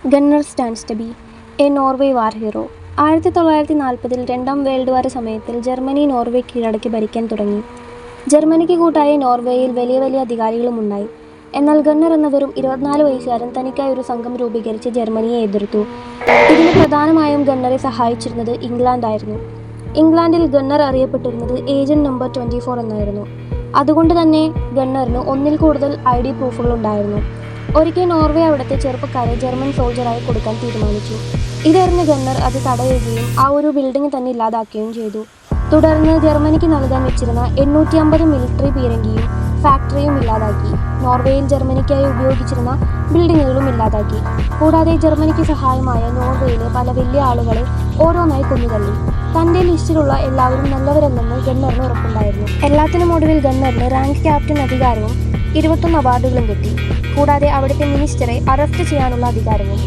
Gunnar Sonsteby a Norway war hero. ആയിരത്തി തൊള്ളായിരത്തി നാൽപ്പതിൽ രണ്ടാം വേൾഡ് വാർ സമയത്തിൽ ജർമ്മനി നോർവേ കീഴടക്കി ഭരിക്കാൻ തുടങ്ങി. ജർമ്മനിക്ക് കൂട്ടായ നോർവേയിൽ വലിയ വലിയ അധികാരികളും ഉണ്ടായി. എന്നാൽ ഗണ്ണർ എന്നവരും ഇരുപത്തിനാല് വയസ്സുകാരൻ തനിക്കായി ഒരു സംഘം രൂപീകരിച്ച് ജർമ്മനിയെ എതിർത്തു. ഇതിന് പ്രധാനമായും ഗണ്ണറെ സഹായിച്ചിരുന്നത് ഇംഗ്ലണ്ടായിരുന്നു ഇംഗ്ലണ്ടിൽ ഗണ്ണർ അറിയപ്പെട്ടിരുന്നത് ഏജന്റ് നമ്പർ ട്വന്റി ഫോർ എന്നായിരുന്നു. അതുകൊണ്ട് തന്നെ ഗണ്ണറിന് ഒന്നിൽ കൂടുതൽ ഐ ഡി പ്രൂഫുകൾ ഉണ്ടായിരുന്നു. ഒരിക്കൽ നോർവേ അവിടുത്തെ ചെറുപ്പക്കാരെ ജർമ്മൻ സോൾജറായി കൊടുക്കാൻ തീരുമാനിച്ചു. ഇതറിഞ്ഞ ഗണ്ണർ അത് തടയുകയും ആ ഒരു ബിൽഡിംഗ് തന്നെ ഇല്ലാതാക്കുകയും ചെയ്തു. തുടർന്ന് ജർമ്മനിക്ക് നൽകാൻ വെച്ചിരുന്ന എണ്ണൂറ്റി അമ്പത് മിലിറ്ററി പീരങ്കിയും ഫാക്ടറിയും ഇല്ലാതാക്കി. നോർവേയിൽ ജർമ്മനിക്കായി ഉപയോഗിച്ചിരുന്ന ബിൽഡിങ്ങുകളും ഇല്ലാതാക്കി. കൂടാതെ ജർമ്മനിക്ക് സഹായമായ നോർവേയിലെ പല വലിയ ആളുകളെ ഓരോന്നായി കൊന്നുതള്ളി. തന്റെ ലിസ്റ്റിലുള്ള എല്ലാവരും നല്ലവരല്ലെന്ന് ഗണ്ണറിന് ഉറപ്പുണ്ടായിരുന്നു. എല്ലാത്തിനും ഒടുവിൽ ഗണ്ണറിന് റാങ്ക് ക്യാപ്റ്റൻ അധികാരവും ഇരുപത്തൊന്ന് അവാർഡുകളും കിട്ടി. കൂടാതെ അവിടുത്തെ മിനിസ്റ്ററെ അറസ്റ്റ് ചെയ്യാനുള്ള അധികാരവും